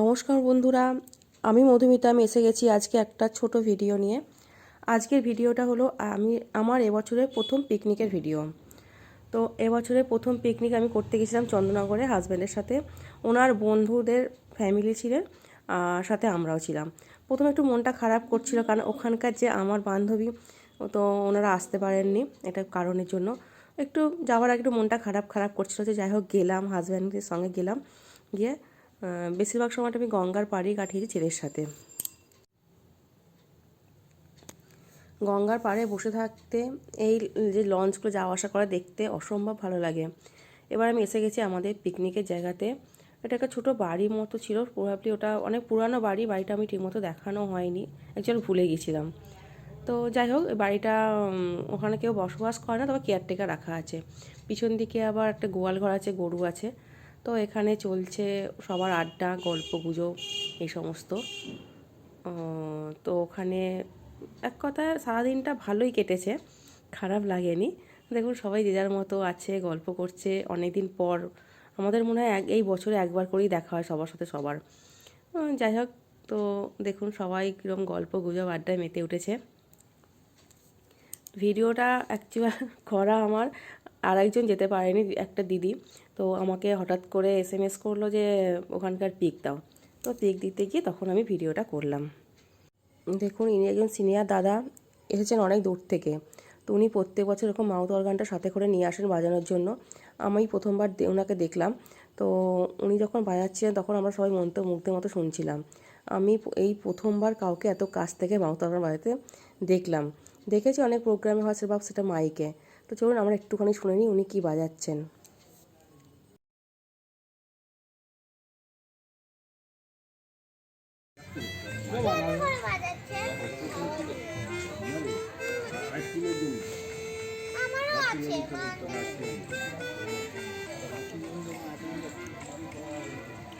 নমস্কার বন্ধুরা, আমি মধুমিতা, আমি এসে গেছি আজকে একটা ছোট ভিডিও নিয়ে। আজকের ভিডিওটা হলো আমি, আমার এবছরের প্রথম পিকনিকের ভিডিও। তো এবছরের প্রথম পিকনিক আমি করতে গেছিলাম চন্দ্রনগরে হাজব্যান্ডের সাথে। ওনার বন্ধুদের ফ্যামিলি ছিলেন, আর সাথে আমরাও ছিলাম। প্রথমে একটু মনটা খারাপ করছিল, কারণ ওখানকার যে আমার বান্ধবী, তো ওনারা আসতে পারেননি এটা কারণের জন্য। একটু যাওয়ার আগে একটু মনটা খারাপ খারাপ করছিল যে যাই হোক গেলাম হাজব্যান্ডের সঙ্গে গেলাম। গিয়ে বেশিরভাগ সময়টা আমি গঙ্গার পাড়ি কাটিয়েছি ছেলের সাথে। গঙ্গার পাড়ে বসে থাকতে এই যে লঞ্চগুলো যাওয়া আসা করা দেখতে অসম্ভব ভালো লাগে। এবার আমি এসে গেছি আমাদের পিকনিকের জায়গাতে। এটা একটা ছোটো বাড়ির মতো ছিল প্রভাবলি ওটা অনেক পুরানো বাড়ি, বাড়িটা আমি ঠিকমতো দেখানো হয়নি, একজন ভুলে গেছিলাম। তো যাই হোক বাড়িটা ওখানে কেউ বসবাস করে না, তবে কেয়ারটেকার রাখা আছে। পিছন দিকে আবার একটা গোয়াল ঘর আছে, গরু আছে। তো এখানে চলছে সবার আড্ডা, গল্প, গুজব এই সমস্ত। তো ওখানে এক কথায় সারাদিনটা ভালোই কেটেছে, খারাপ লাগেনি। দেখুন সবাই যে যার মতো আছে, গল্প করছে অনেক দিন পর আমাদের মনে হয় এক, এই বছরে একবার করেই দেখা হয় সবার সাথে সবার। যাই হোক, তো দেখুন সবাই কীরকম গল্প, গুজব, আড্ডায় মেতে উঠেছে। ভিডিওটা অ্যাকচুয়াল করা আমার আর একজন যেতে পারেনি, একটা দিদি। তো আমাকে হঠাৎ করে এস এম এস করল যে, ওখানকার পিক দাও। তো পিক দিতে গিয়ে তখন আমি ভিডিওটা করলাম। দেখুন, ইনি একজন সিনিয়র দাদা, এসেছেন অনেক দূর থেকে। তো উনি প্রত্যেক বছর এরকম মাউথ অর্গানটা সাথে করে নিয়ে আসেন বাজানোর জন্য। আমি প্রথমবার ওনাকে দেখলাম। তো উনি যখন বাজাচ্ছিলেন, তখন আমরা সবাই মন্ত মুগ্ধের মতো শুনছিলাম। আমি এই প্রথমবার কাউকে এত কাছ থেকে মাউথ অর্গান বাজাতে দেখলাম। দেখেছি অনেক প্রোগ্রামে হচ্ছে বা সেটা মাইকে তো চলুন, আমরা একটুখানি শুনে নিই উনি কী বাজাচ্ছেন।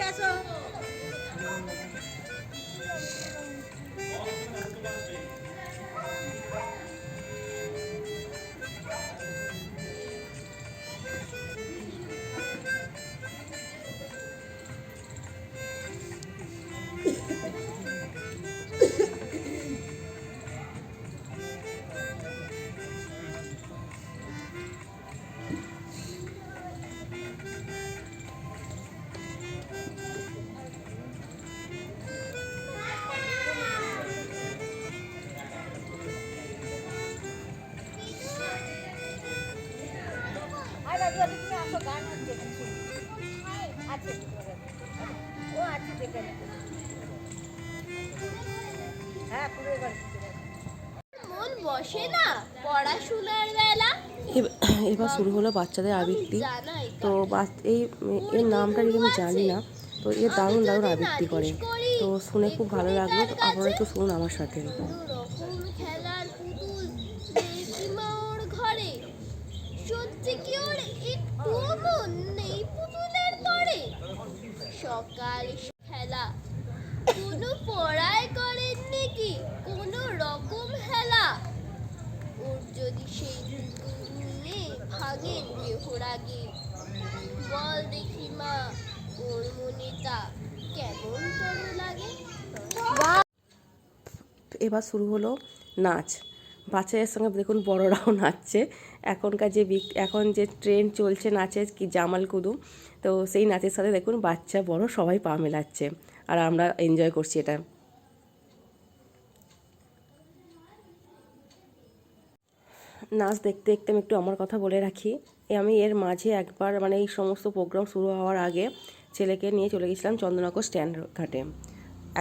আর শুরু হলো বাচ্চাদের আবৃত্তি। তো এই, এর নামটা ঠিক আমি জানি না। তো এ দারুণ দারুণ আবৃত্তি করে। তো শুনে খুব ভালো লাগল। আপনারা একটু শুনুন আমার সাথে। সকাল খেলা পড়ায় করেন নাকি কোনো রকম হেলা ওর যদি সেই পুতুল নিয়ে ভাগেন বেহর আগে বল দেখি মা ওর মনেটা কেমন তোর লাগে এবার শুরু হলো নাচ। বাচ্চাদের সঙ্গে দেখুন বড়রাও নাচছে। এখনকার যে বিক এখন যে ট্রেন্ড চলছে নাচের কি জামাল কুদুম তো সেই নাচের সাথে দেখুন বাচ্চা, বড় সবাই পা মেলাচ্ছে আর আমরা এনজয় করছি এটা। নাচ দেখতে দেখতে আমি একটু আমার কথা বলে রাখি। আমি এর মাঝে একবার মানে এই সমস্ত প্রোগ্রাম শুরু হওয়ার আগে ছেলেকে নিয়ে চলে গেছিলাম চন্দ্রনগর স্ট্যান্ড ঘাটে।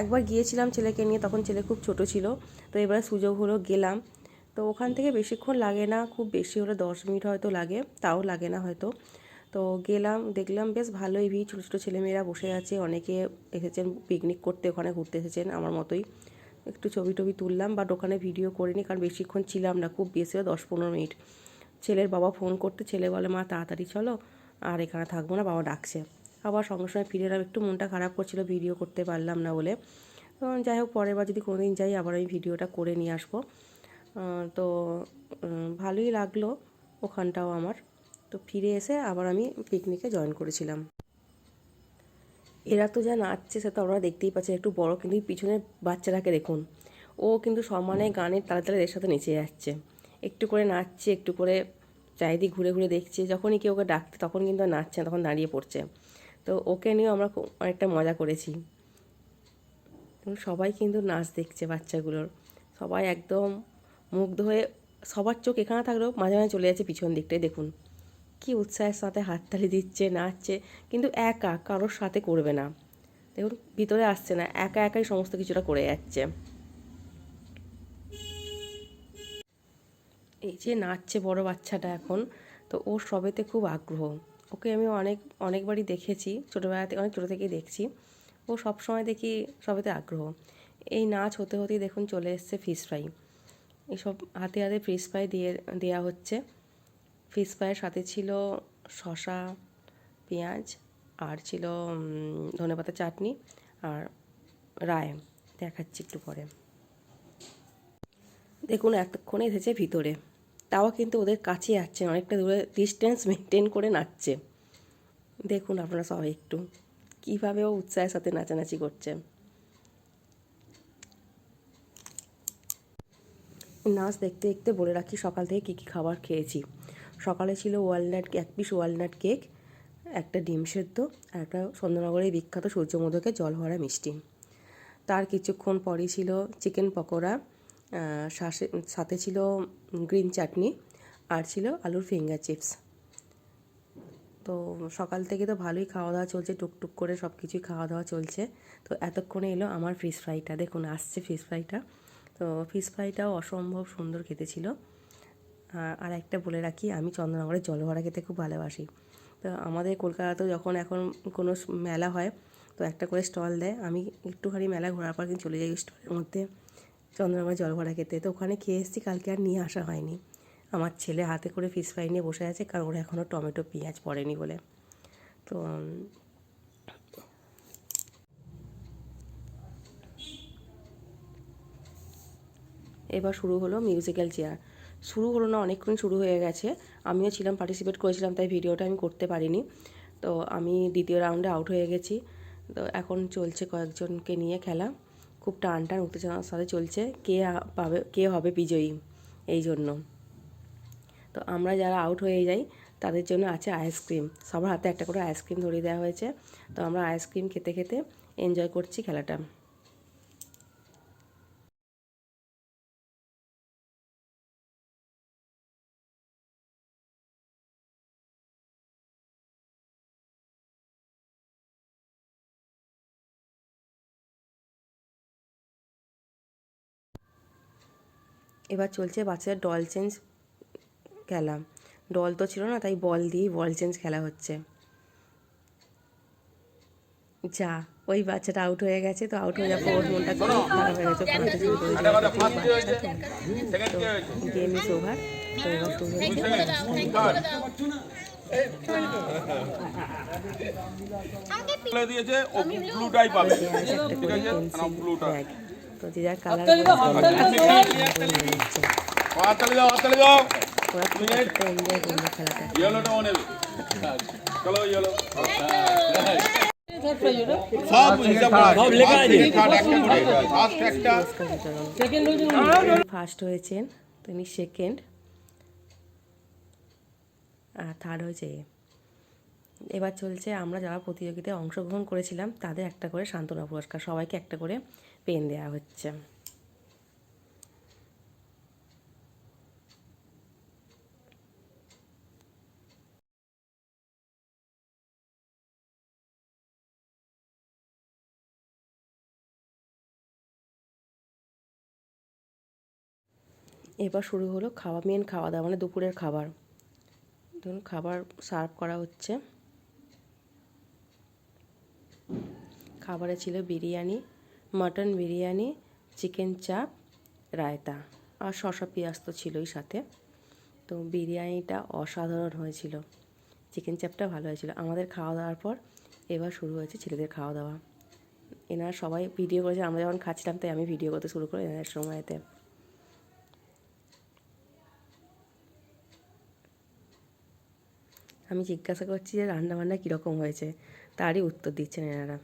একবার গিয়েছিলাম ছেলেকে নিয়ে, তখন ছেলে খুব ছোট ছিল, তো এবার সুযোগ হলো গেলাম। তো ওখান থেকে বেশিক্ষণ লাগে না, খুব বেশি হলে দশ মিনিট হয়তো লাগে, তাও লাগে না হয়তো। তো গেলাম, দেখলাম বেশ ভালোই ভিড়, ছোটো ছোটো ছেলেমেয়েরা বসে আছে, অনেকে এসেছেন পিকনিক করতে, ওখানে ঘুরতে এসেছেন আমার মতোই। একটু ছবি টবি তুললাম বাট ওখানে ভিডিও করিনি, কারণ বেশিক্ষণ ছিলাম না, খুব বেশি দশ পনেরো মিনিট। ছেলের বাবা ফোন করতে, ছেলে বলে, মা, তাড়াতাড়ি চলো, আর এখানে থাকব না, বাবা ডাকছে। আবার সঙ্গে সঙ্গে ফিরে এলাম। একটু মনটা খারাপ করছিল ভিডিও করতে পারলাম না বলে। যাই হোক, পরের বার যদি কোনোদিন যাই, আবার আমি ভিডিওটা করে নিয়ে আসব। তো ভালোই লাগল ওখানটাও আমার। তো ফিরে এসে আবার আমি পিকনিকে জয়েন করেছিলাম। এরা তো যা নাচছে, সে তো আমরা দেখতেই পাচ্ছি একটু বড় কিন্তু পিছনের বাচ্চাটাকে দেখুন। ও কিন্তু সমানে গানের তালে তালে এর সাথে নেচে যাচ্ছে। একটু করে নাচছে, একটু করে চারিদিক ঘুরে ঘুরে দেখছে। যখনই কেউ ওকে ডাকতে তখন কিন্তু নাচছে না, তখন দাঁড়িয়ে পড়ছে। তো ওকে নিয়েও আমরা অনেকটা মজা করেছি। সবাই কিন্তু নাচ দেখছে বাচ্চাগুলোর। সবাই একদম মুগ্ধ হয়ে সবার চোখ এখানে থাকলেও মাঝে মাঝে চলে যাচ্ছে পিছন দিকটায়, দেখুন। কি উৎসাহের সাথে হাততালি দিচ্ছে, নাচছে, কিন্তু একা কারোর সাথে করবে না। দেখুন, ভিতরে আসছে না, একা একাই সমস্ত কিছুটা করে যাচ্ছে। এই যে নাচছে বড় বাচ্চাটা এখন, তো ওর সবেতে খুব আগ্রহ। ওকে আমি অনেক, অনেকবারই দেখেছি, ছোটোবেলা থেকে, অনেক ছোটো থেকেই দেখছি। ও সব সময় দেখি সবেতে আগ্রহ। এই নাচ হতে হতেই দেখুন চলে এসছে ফিশ ফ্রাই এসব হাতে হাতে ফিশ ফ্রাই দিয়ে দেওয়া হচ্ছে। ফিশ ফ্রাইয়ের সাথে ছিল শসা, পেঁয়াজ, আর ছিল ধনেপাতা চাটনি আর রায়। দেখাচ্ছি একটু পরে। দেখুন এতক্ষণে এসেছে ভিতরে। তাও কিন্তু ওদের কাছে না, অনেকটা দূরে ডিস্টেন্স মেনটেন করে নাচছে। দেখুন আপনারা সবাই একটু কীভাবে ও উৎসাহের সাথে নাচানাচি করছে। নাচ দেখতে দেখতে বলে রাখি সকাল থেকে কী কী খাবার খেয়েছি। সকালে ছিল ওয়ালনাট এক পিস ওয়ালনাট কেক একটা ডিম সেদ্ধ আর একটা চন্দ্রনগরের বিখ্যাত সূর্যমোদকের জল ভরা মিষ্টি। তার কিছুক্ষণ পরই ছিল চিকেন পকোড়া আহ, সাথে ছিল গ্রিন চাটনি আর ছিল আলুর ফিঙ্গার চিপস। তো সকাল থেকে তো ভালোই খাওয়া দাওয়া চলছে টুকটুক করে সব কিছুই খাওয়া দাওয়া চলছে। তো এতক্ষণে এলো আমার ফিশ ফ্রাইটা দেখুন আসছে ফিশ ফ্রাইটা তো ফিশ ফ্রাইটাও অসম্ভব সুন্দর খেতে ছিল। আর একটা বলে রাখি আমি চন্দ্রনগরের জলভরা খেতে খুব ভালোবাসি। তো আমাদের কলকাতাতেও যখন এখন কোনো মেলা হয় তো একটা করে স্টল দেয় আমি একটুখানি মেলা ঘোরার পর কিন্তু চলে যাই স্টলের মধ্যে। চন্দ্রনগরের জলভরা খেতে তো ওখানে খেয়ে এসেছি, কালকে আর নিয়ে আসা হয়নি। আমার ছেলে হাতে করে ফিশ ফ্রাই নিয়ে বসে আছে, কারণ ওরা এখনও টমেটো, পেঁয়াজ পড়েনি বলে। তো এবার শুরু হলো মিউজিক্যাল চেয়ার শুরু হলো না, অনেকক্ষণ শুরু হয়ে গেছে। আমিও ছিলাম পার্টিসিপেট করেছিলাম, তাই ভিডিওটা আমি করতে পারিনি। তো আমি দ্বিতীয় রাউন্ডে আউট হয়ে গেছি। তো এখন চলছে কয়েকজনকে নিয়ে খেলা। খুব টান টান উত্তেজনার সাথে চলছে। কে পাবে, কে হবে বিজয়ী? এই জন্য। তো আমরা যারা আউট হয়ে যাই, তাদের জন্য আছে আইসক্রিম সবার হাতে একটা করে আইসক্রিম ধরিয়ে দেওয়া হয়েছে। তো আমরা আইসক্রিম খেতে খেতে এনজয় করছি খেলাটা। এবার চলছে বাচ্চাদের ডল চেঞ্জ খেলা। ডল তো ছিল না তাই বল দিয়েই বল চেঞ্জ খেলা হচ্ছে। যা ওই বাচ্চাটা আউট হয়ে গেছে তো আউট হয়ে যাব ওর মনটা খারাপ হয়ে গেছে। শুরু তো গেম ইজ ওভার তো এবার হচ্ছে দিয়েছে ও ব্লুটাই পাবে দেওয়া আছে। ব্যাগ তো যে যার কালার ওরা খুব এনজয় করল খেলাটা ফার্স্ট হয়েছেন তিনি সেকেন্ড আর থার্ড হয়েছে এবার চলছে আমরা যারা প্রতিযোগিতায় অংশগ্রহণ করেছিলাম তাদের একটা করে সান্ত্বনা পুরস্কার। সবাইকে একটা করে পেন দেওয়া হচ্ছে। এবার শুরু হলো খাওয়া মেন খাওয়া দাওয়া মানে দুপুরের খাবার। ধরুন খাবার সার্ভ করা হচ্ছে। খাবারে ছিল বিরিয়ানি মাটন বিরিয়ানি, চিকেন চাপ, রায়তা আর শসা পেঁয়াজ তো ছিলই সাথে। তো বিরিয়ানিটা অসাধারণ হয়েছিল। চিকেন চাপটা ভালো হয়েছিল। আমাদের খাওয়া দাওয়ার পর এবার শুরু হয়েছে ছেলেদের খাওয়া দাওয়া। এনারা সবাই ভিডিও করেছে, আমরা যখন খাচ্ছিলাম তাই আমি ভিডিও করতে শুরু করি এনাদের সময়তে। আমি জিজ্ঞাসা করছি যে রান্নাবান্না কীরকম হয়েছে? তারই উত্তর দিচ্ছেন এনারা।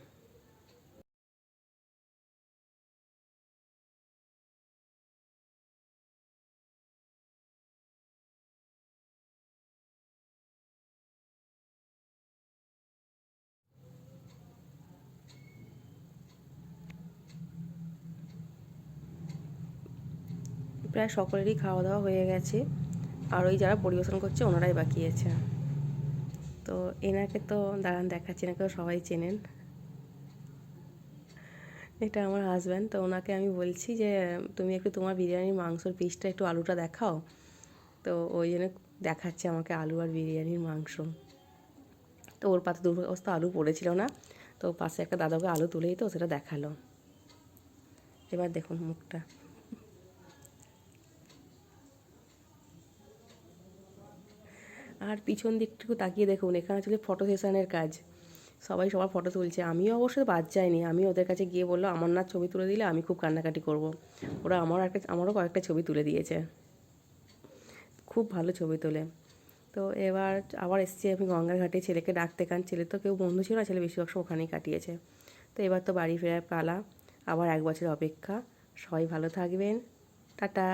প্রায় সকলেরই খাওয়া দাওয়া হয়ে গেছে। আর ওই যারা পরিবেশন করছে, ওনারাই বাকি আছে। তো এনাকে তো দাঁড়ান দেখাচ্ছি এনাকে সবাই চেনেন। এটা আমার হাজব্যান্ড তো ওনাকে আমি বলছি যে, তুমি একটু তোমার বিরিয়ানির মাংসর পিসটা একটু আলুটা দেখাও। তো ওই জন্য দেখাচ্ছে আমাকে আলু আর বিরিয়ানির মাংস। তো ওর পাতে দুর্গস্ত আলু পড়েছিল না, তো পাশে একটা দাদাকে আলু তুলেই তো সেটা দেখাল। এবার দেখুন মুখটা। আর পিছন দিকটুকু তাকিয়ে দেখুন, এখানে চলে ফটো সেশনের কাজ। সবাই সবার ফটো তুলছে। আমিও অবশ্য বাদ যাইনি। আমি ওদের কাছে গিয়ে বলল, আমার না ছবি তুলে দিলে আমি খুব কান্নাকাটি করব। ওরা আমারও একটা, আমারও কয়েকটা ছবি তুলে দিয়েছে। খুব ভালো ছবি তোলে। তো এবার আবার এসছি আমি গঙ্গার ঘাটে। ছেলেকে ডাকতে কান ছেলে তো কেউ বন্ধু ছিল না, ছেলে বেশিরভাগ সময় ওখানেই কাটিয়েছে। তো এবার তো বাড়ি ফেরার পালা। আবার এক বছর অপেক্ষা। সবাই ভালো থাকবেন। টাটা।